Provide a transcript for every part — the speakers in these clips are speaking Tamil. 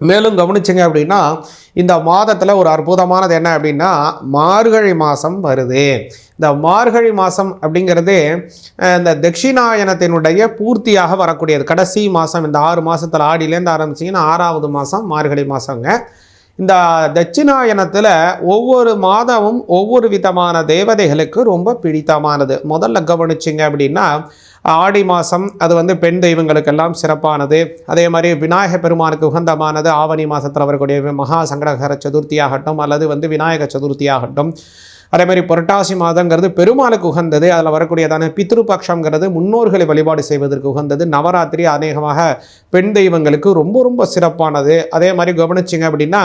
மேலும் கவனிச்சிங்க அப்படின்னா இந்த மாதத்தில் ஒரு அற்புதமானது என்ன அப்படின்னா மார்கழி மாதம் வருது. இந்த மார்கழி மாதம் அப்படிங்கிறது இந்த தட்சிணாயனத்தினுடைய பூர்த்தியாக வரக்கூடியது. கடைசி மாதம் இந்த ஆறு மாதத்தில் ஆடியிலேருந்து ஆரம்பிச்சிங்கன்னா ஆறாவது மாதம் மார்கழி மாதங்க இந்த தட்சிணாயனத்தில் ஒவ்வொரு மாதமும் ஒவ்வொரு விதமான தேவதைகளுக்கு ரொம்ப பிடித்தமானது. முதல்ல கவனிச்சிங்க அப்படின்னா ஆடி மாதம் அது வந்து பெண் தெய்வங்களுக்கெல்லாம் சிறப்பானது. அதே மாதிரி விநாயக பெருமானுக்கு உகந்தமானது ஆவணி மாதத்தில் வரக்கூடிய மகா சங்கடகர சதுர்த்தி ஆகட்டும் அல்லது வந்து விநாயக சதுர்த்தி ஆகட்டும் அதே மாதிரி புரட்டாசி மாதங்கிறது பெருமாளுக்கு உகந்தது. அதில் வரக்கூடியதான பித்ருபக்ஷங்கிறது முன்னோர்களை வழிபாடு செய்வதற்கு உகந்தது. நவராத்திரி அநேகமாக பெண் தெய்வங்களுக்கு ரொம்ப ரொம்ப சிறப்பானது. அதே மாதிரி கவனிச்சிங்க அப்படின்னா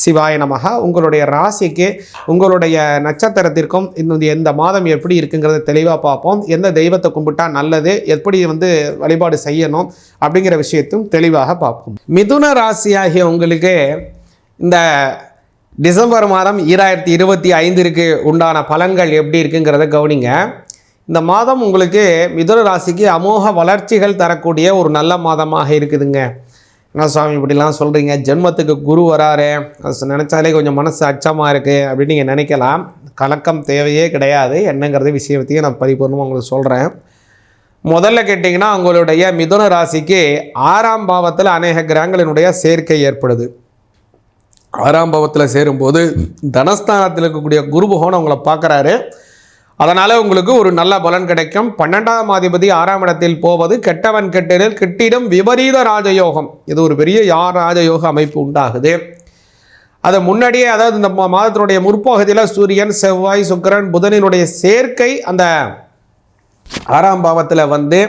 சிவாய நமக உங்களுடைய ராசிக்கு உங்களுடைய நட்சத்திரத்திற்கும் இந்த எந்த மாதம் எப்படி இருக்குங்கிறத தெளிவாக பார்ப்போம். எந்த தெய்வத்தை கும்பிட்டா நல்லது எப்படி வந்து வழிபாடு செய்யணும் அப்படிங்கிற விஷயத்தையும் தெளிவாக பார்ப்போம். மிதுன ராசியாகிய உங்களுக்கு இந்த டிசம்பர் மாதம் ஈராயிரத்தி இருபத்தி ஐந்திற்கு உண்டான பலன்கள் எப்படி இருக்குங்கிறத கவனிங்க. இந்த மாதம் உங்களுக்கு மிதுன ராசிக்கு அமோக வளர்ச்சிகள் தரக்கூடிய ஒரு நல்ல மாதமாக இருக்குதுங்க. என்ன சுவாமி இப்படிலாம் சொல்கிறீங்க ஜென்மத்துக்கு குரு வராரு. அது நினச்சாலே கொஞ்சம் மனசு அச்சமாக இருக்குது அப்படின்னு நீங்கள் நினைக்கலாம். கலக்கம் தேவையே கிடையாது. என்னங்கிறது விஷயத்தையும் நான் பரிபூர்ணமாக உங்களுக்கு சொல்கிறேன் முதல்ல கேட்டிங்கன்னா உங்களுடைய மிதுன ராசிக்கு ஆறாம் பாவத்தில் அநேக கிரகங்களினுடைய சேர்க்கை ஏற்படுது. ஆறாம் பாவத்தில் சேரும்போது தனஸ்தானத்தில் இருக்கக்கூடிய குரு பகவான் உங்களை பார்க்குறாரு. அதனால் உங்களுக்கு ஒரு நல்ல பலன் கிடைக்கும். பன்னெண்டாம் அதிபதி ஆறாம் இடத்தில் போவது கெட்டவன் கெட்டிடில் கிட்டிடம் விபரீத ராஜயோகம். இது ஒரு பெரிய யார் ராஜயோக அமைப்பு உண்டாகுது. அதை முன்னாடியே அதாவது இந்த மாதத்தினுடைய முற்பகுதியில் சூரியன் செவ்வாய் சுக்கரன் புதனினுடைய சேர்க்கை அந்த ஆறாம் பாவத்தில் வந்து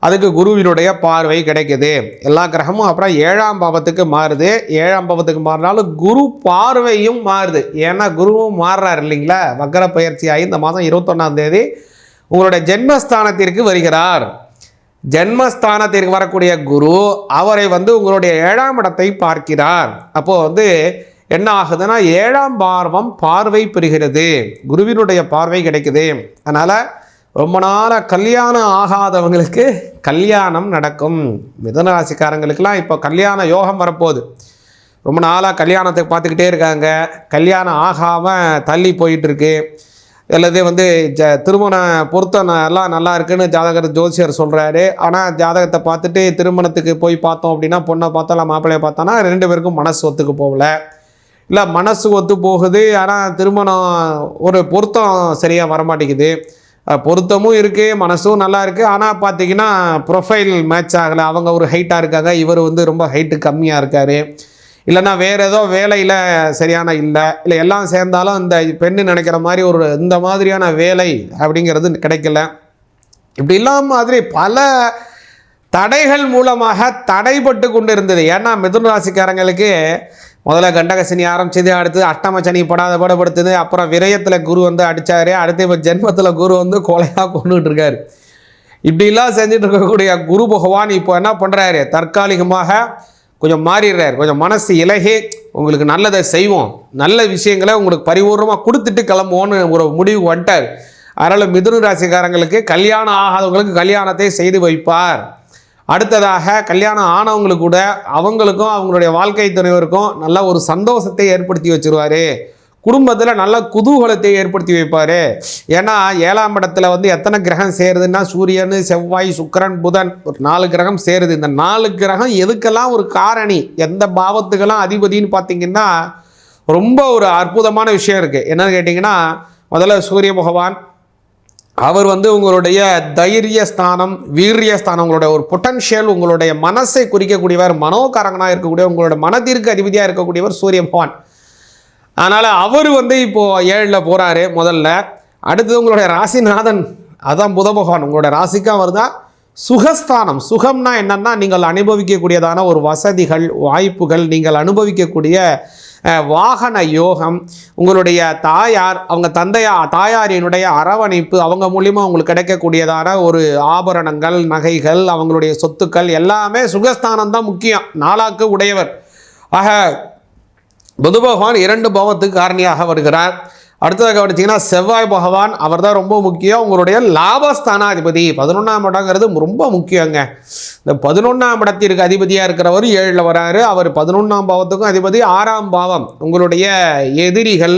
அதுக்கு குருவினுடைய பார்வை கிடைக்குது. எல்லா கிரகமும் அப்புறம் ஏழாம் பாவத்துக்கு மாறுது. ஏழாம் பாவத்துக்கு மாறினாலும் குரு பார்வையும் மாறுது. ஏன்னா குருவும் மாறுறாரு இல்லைங்களா? வக்கர பயிற்சி இந்த மாதம் இருபத்தொன்னாம் தேதி உங்களுடைய ஜென்மஸ்தானத்திற்கு வருகிறார். ஜென்மஸ்தானத்திற்கு வரக்கூடிய குரு அவரை வந்து உங்களுடைய ஏழாம் இடத்தை பார்க்கிறார். அப்போது வந்து என்ன ஆகுதுன்னா ஏழாம் பார்வம் பார்வை பெறுகிறது. குருவினுடைய பார்வை கிடைக்குது. அதனால் ரொம்ப நாளாக கல்யாணம் ஆகாதவங்களுக்கு கல்யாணம் நடக்கும். மிதன ராசிக்காரங்களுக்கெல்லாம் இப்போ கல்யாண யோகம் வரப்போகுது. ரொம்ப நாளாக கல்யாணத்தை பார்த்துக்கிட்டே இருக்காங்க. கல்யாணம் ஆகாமல் தள்ளி போயிட்டுருக்கு. அல்லது வந்து ஜ திருமண பொருத்தம் எல்லாம் நல்லா இருக்குன்னு ஜாதகர் ஜோசியர் சொல்கிறாரு ஆனால் ஜாதகத்தை பார்த்துட்டு திருமணத்துக்கு போய் பார்த்தோம் அப்படின்னா பொண்ணை பார்த்தோம் மாப்பிள்ளையை பார்த்தோன்னா ரெண்டு பேருக்கும் மனசு ஒத்துக்கு போகல. இல்லை மனசு ஒத்து போகுது. ஆனால் திருமணம் ஒரு பொருத்தம் சரியாக வரமாட்டேங்குது. பொருத்தமும் இருக்குது மனசும் நல்லா இருக்குது ஆனால் பார்த்தீங்கன்னா ப்ரொஃபைல் மேட்ச் ஆகலை. அவங்க ஒரு ஹைட்டாக இருக்காங்க. இவர் வந்து ரொம்ப ஹைட்டு கம்மியாக இருக்கார். இல்லைன்னா வேறு ஏதோ வேலையில் சரியான இல்லை. இல்லை எல்லாம் சேர்ந்தாலும் இந்த பெண்ணு நினைக்கிற மாதிரி ஒரு இந்த மாதிரியான வேலை அப்படிங்கிறது கிடைக்கல. இப்படி இல்லாம மாதிரி பல தடைகள் மூலமாக தடைப்பட்டு கொண்டு இருந்தது ஏன்னா மிதுன ராசிக்காரங்களுக்கு முதல்ல கண்டகசனி ஆரம்பிச்சது அடுத்து அஷ்டம சனி படாத படப்படுத்துது அப்புறம் விரயத்தில் குரு வந்து அடிச்சாரு. அடுத்து இப்போ ஜென்மத்தில் குரு வந்து கொலையாக கொண்டுகிட்டு இருக்காரு இப்படிலாம் செஞ்சுட்டு இருக்கக்கூடிய குரு பகவான் இப்போ என்ன பண்ணுறாரு தற்காலிகமாக கொஞ்சம் மாறிடுறார். கொஞ்சம் மனசு இலகே உங்களுக்கு நல்லதை செய்வோம். நல்ல விஷயங்களை உங்களுக்கு பரிபூர்ணமாக கொடுத்துட்டு கிளம்புவோன்னு ஒரு முடிவு வந்துட்டார். அதனால் மிதுன ராசிக்காரங்களுக்கு கல்யாணம் ஆகாதவங்களுக்கு கல்யாணத்தை செய்து வைப்பார். அடுத்ததாக கல்யாணம் ஆனவங்களுக்கு கூட அவங்களுக்கும் அவங்களுடைய வாழ்க்கை துணைவருக்கும் நல்ல ஒரு சந்தோஷத்தை ஏற்படுத்தி வச்சிருவாரு. குடும்பத்தில் நல்ல குதூகலத்தை ஏற்படுத்தி வைப்பார். ஏன்னா ஏழாம் இடத்துல வந்து எத்தனை கிரகம் சேருதுன்னா சூரியன் செவ்வாய் சுக்கிரன் புதன் ஒரு நாலு கிரகம் சேருது. இந்த நாலு கிரகம் எதுக்கெல்லாம் ஒரு காரணி? எந்த பாவத்துக்கெல்லாம் அதிபதின்னு பார்த்தீங்கன்னா ரொம்ப ஒரு அற்புதமான விஷயம் இருக்குது என்னன்னு கேட்டிங்கன்னா முதல்ல சூரிய பகவான் அவர் வந்து உங்களுடைய தைரிய ஸ்தானம் வீரிய ஸ்தானம் உங்களுடைய ஒரு பொட்டன்ஷியல் உங்களுடைய மனசை குறிக்கக்கூடியவர் மனோகாரகனாக இருக்கக்கூடிய உங்களோட மனதிற்கு அதிபதியாக இருக்கக்கூடியவர் சூரிய பகவான். அதனால் அவர் வந்து இப்போது ஏழில் போகிறாரு முதல்ல. அடுத்தது உங்களுடைய ராசிநாதன் அதான் புத பகவான். உங்களுடைய ராசிக்கும் அவர் தான் சுகஸ்தானம். சுகம்னா என்னென்னா நீங்கள் அனுபவிக்கக்கூடியதான ஒரு வசதிகள் வாய்ப்புகள் நீங்கள் அனுபவிக்கக்கூடிய வாகன யோகம் உங்களுடைய தாயார் அவங்க தந்தையா தாயாரினுடைய அரவணைப்பு அவங்க மூலிமா உங்களுக்கு கிடைக்கக்கூடியதான ஒரு ஆபரணங்கள் நகைகள் அவங்களுடைய சொத்துக்கள் எல்லாமே சுகஸ்தானம் தான் முக்கியம். நாளாக்கு உடையவர். ஆக புது பகவான் இரண்டு பவத்துக்கு காரணியாக வருகிறார். அடுத்ததாக கவனிச்சிங்கன்னா செவ்வாய் பகவான் அவர் தான் ரொம்ப முக்கியம். உங்களுடைய லாபஸ்தானாதிபதி. பதினொன்றாம் இடங்கிறது ரொம்ப முக்கியங்க. இந்த பதினொன்றாம் இடத்திற்கு அதிபதியாக இருக்கிறவர் ஏழில் வராரு. அவர் பதினொன்றாம் பாவத்துக்கும் அதிபதி. ஆறாம் பாவம் உங்களுடைய எதிரிகள்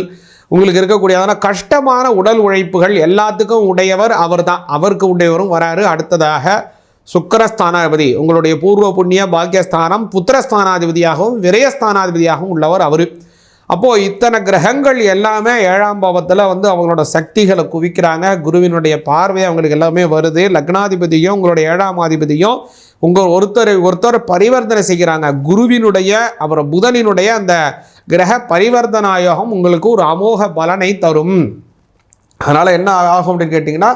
உங்களுக்கு இருக்கக்கூடியதான கஷ்டமான உடல் உழைப்புகள் எல்லாத்துக்கும் உடையவர் அவர் தான் அவருக்கு உடையவரும் வராரு. அடுத்ததாக சுக்கரஸ்தானாதிபதி உங்களுடைய பூர்வ புண்ணிய பாக்கியஸ்தானம் புத்திரஸ்தானாதிபதியாகவும் விரயஸ்தானாதிபதியாகவும் உள்ளவர் அவர். அப்போது இத்தனை கிரகங்கள் எல்லாமே ஏழாம் பாவத்தில் வந்து அவங்களோட சக்திகளை குவிக்கிறாங்க. குருவினுடைய பார்வை அவங்களுக்கு எல்லாமே வருது. லக்னாதிபதியும் உங்களுடைய ஏழாம் அதிபதியும் உங்கள் ஒருத்தர் ஒருத்தர் பரிவர்த்தனை செய்கிறாங்க. குருவினுடைய அப்புறம் புதனினுடைய அந்த கிரக பரிவர்த்தனாயோகம் உங்களுக்கு ஒரு அமோக பலனை தரும். அதனால் என்ன ஆகும் அப்படின்னு கேட்டிங்கன்னா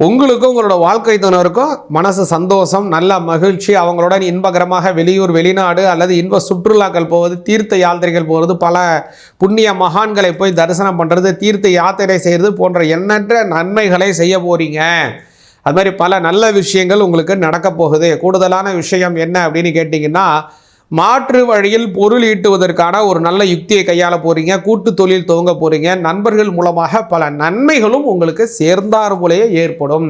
உங்களுக்கும் உங்களோட வாழ்க்கை துணருக்கும் மனசு சந்தோஷம் நல்ல மகிழ்ச்சி அவங்களுடன் இன்பகரமாக வெளியூர் வெளிநாடு அல்லது இன்ப சுற்றுலாக்கள் போவது தீர்த்த யாத்திரைகள் போகிறது பல புண்ணிய மகான்களை போய் தரிசனம் பண்ணுறது தீர்த்த யாத்திரை செய்கிறது போன்ற எண்ணற்ற நன்மைகளை செய்ய போகிறீங்க அது மாதிரி பல நல்ல விஷயங்கள் உங்களுக்கு நடக்கப் போகுது. கூடுதலான விஷயம் என்ன அப்படின்னு கேட்டிங்கன்னா மாற்று வழியில் பொருள் ஈட்டுவதற்கான ஒரு நல்ல யுக்தியை கையாள போறீங்க கூட்டு தொழில் துவங்க போறீங்க. நண்பர்கள் மூலமாக பல நன்மைகளும் உங்களுக்கு சேர்ந்தார் போலேயே ஏற்படும்.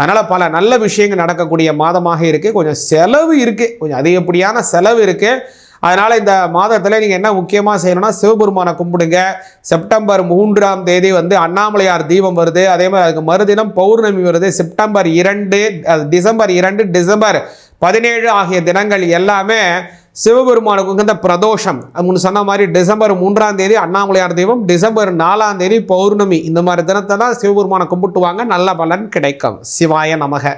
அதனால் பல நல்ல விஷயங்கள் நடக்கக்கூடிய மாதமாக இருக்குது கொஞ்சம் செலவு இருக்குது கொஞ்சம் அதிகப்படியான செலவு இருக்குது அதனால் இந்த மாதத்தில் நீங்கள் என்ன முக்கியமாக செய்யணும்னா சிவபெருமானை கும்பிடுங்க. செப்டம்பர் மூன்றாம் தேதி வந்து அண்ணாமலையார் தீபம் வருது. அதே மாதிரி அதுக்கு மறுதினம் பௌர்ணமி வருது. செப்டம்பர் இரண்டு டிசம்பர் இரண்டு டிசம்பர் பதினேழு ஆகிய தினங்கள் எல்லாமே சிவபெருமானுக்கு உகந்த பிரதோஷம். முன்னு சொன்ன மாதிரி டிசம்பர் மூன்றாம் தேதி அண்ணாமலையார் தெய்வம் டிசம்பர் நாலாம் தேதி பௌர்ணமி. இந்த மாதிரி தினத்தை தான் சிவபெருமானை கும்பிட்டுவாங்க. நல்ல பலன் கிடைக்கும். சிவாய நமக.